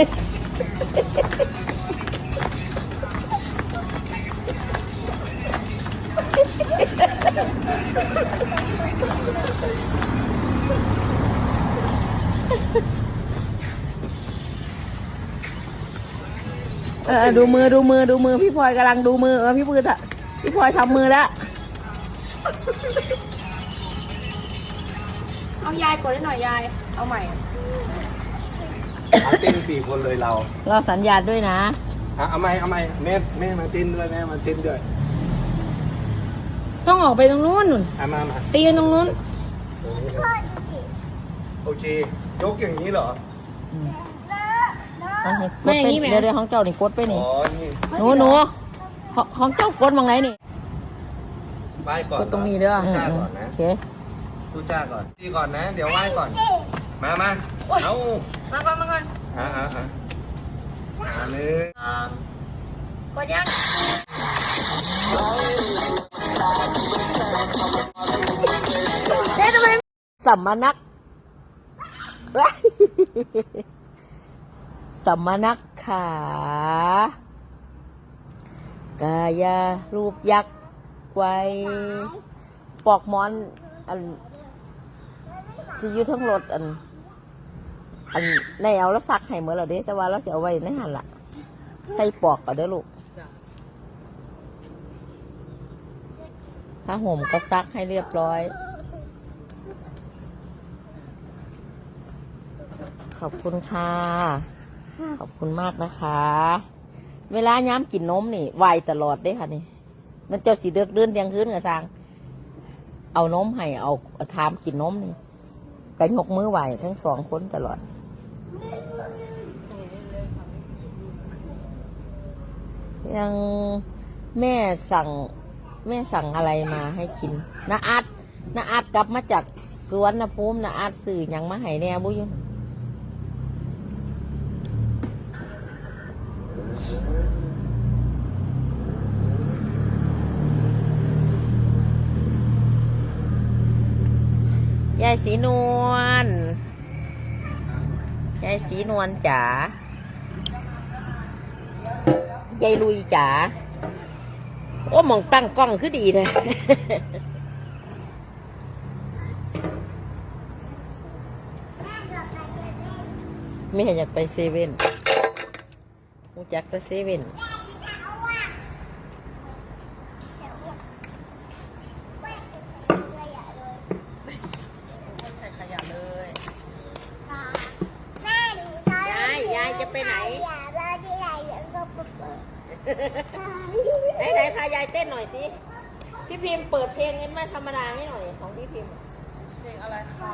เออดูมือดูมือดูมือพี่พลอยกำลังดูมือเออพี่พือะพี่พลอยทำมือแล้วเอายายกดให้หน่อยยาย เอาใหม่ เอาเต้นสี่คนเลยเราเราสัญญาณด้วยนะ อะเอาไหมเอาไหมแม่แม่มาเต้นด้วยแม่มาเต้นด้วยต้องออกไปตรงนู้นนุ่นอะมามาตีกันตรงนู้นโอเค ยกอย่างนี้เหรอกดไปเดี๋ยวเดี๋ยวของเจ้านี่กดไปอ๋นี่อนี่หนูหนูของของเจ้ากดมังไหนนี่ไหว้ก่อนกดตรงนี้เด้อสู้อืมจ้าอืมก่อนนะโอเค สู้จ้าก่อนดีก่อนนะ เดี๋ยวไหว้ก่อน มามาเอามาก่อนมาก่อนอะอะอะอะเลยอ่ากดยังเจ๊ทำไมสัมมนักสัมมนักขากายารูปยักษ์ไว้ปอกหมอน อันสิอยู่ทั้งรถอัน อันในเอาแล้วซักให้เมื่อเราเด้แต่ว่าเราเสียเอาไว้ในหันละใส่ปอกเอาเด้ลูกผ้าห่มก็ซักให้เรียบร้อย ขอบคุณค่ะ ขอบคุณมากนะคะ เวลาย้ำกินนมนี่ไวตลอดเด้ค่ะนี่ มันเจ้าสีเดือกเดือนเที่ยงคืนกับสาง เอานมให้เอาทามกินนมนี่ก็ยกมือไหวทั้งสองคนตลอด ยังแม่สั่งแม่สั่งอะไรมาให้กินนาอัดนาอัดกลับมาจากสวนนะภูมนาอัดสื่อยังมาให้แน่บุยยายสีนวล ยายสีนวลจ๋า ยายลุยจ๋า โอ้มองตั้งกล้องคือดีเลยไม่อยากไปเซเว่นมูจักแต่เซเว่น ยาย ยายจะไปไหน ไหนไหนพายายเต้นหน่อยสิ พี่พิมพ์เปิดเพลงงั้นมาธรรมดาให้หน่อยของพี่พิมพ์เพลงอะไรคะ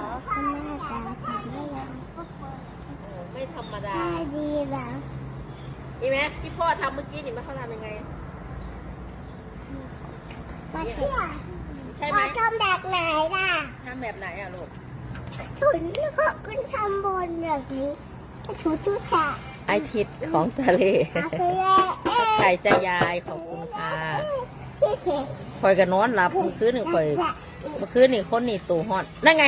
ไม่ธรรมดาดีแล้วอีแม็กที่พ่อทำเมื่อกี้นี่มันเขาทำยังไงมาเชื่อใช่ไหมพ่อทำแบบไหนล่ะทำแบบไหนอะลูกถุนขอบคุณทำบนแบบนี้ถุนทุกค่ะ ไอทิศของทะเลอาคือเอ๊ะไข่จะยายขอบคุณค่ะพี่เขคอยกันนอนหลับเมื่อคืนนี่คอยเมื่อคืนนี่คนนี่ตูฮอดนั่นไง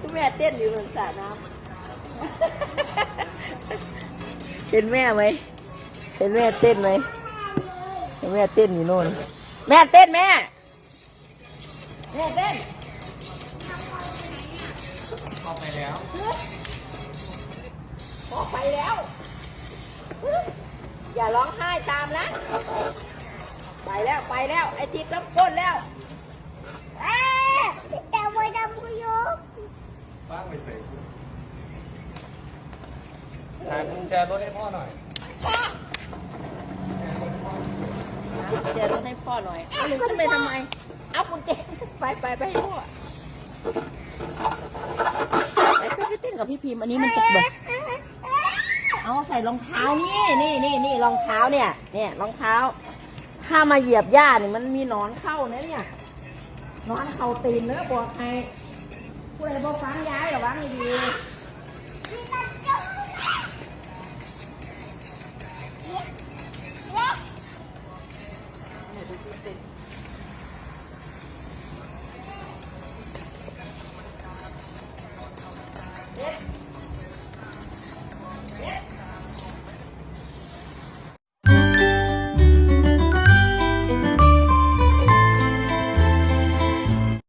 คุณแม่เต้นอยู่บนสระน้ำเห็นแม่ไหมเห็นแม่เต้นไหมเห็นแม่เต้นอยู่โน่น แม่เต้นแม่ แม่เต้นเข้าไปแล้วออกไปแล้ว อย่าร้องไห้ตามนะ ไปแล้วไปแล้ว ไอทิศต้องก้นแล้วเอ๊ะแต่ว่าดำกุยกบ้างไปใส่หากุญแจรถให้พ่อหน่อยกุญแจรถให้ พ่อหน่อยเอาหนึ่งขึ้นไปทำไม เอากุญแจไปไปไปให้พ่อไปไปไปเต้นกับพี่พิมพ์อันนี้มันจะแบบเอาใส่รองเท้านี่นี่นี่นี่รองเท้าเนี่ยเนี่ยรองเท้า ถ้ามาเหยียบหญ้าเนี่ยมันมีหนอนเข้านะเนี่ยหนอนเข้าตีนเนื้อบอกให้ผู้ใดบอกฟังย้ายระวังให้ดี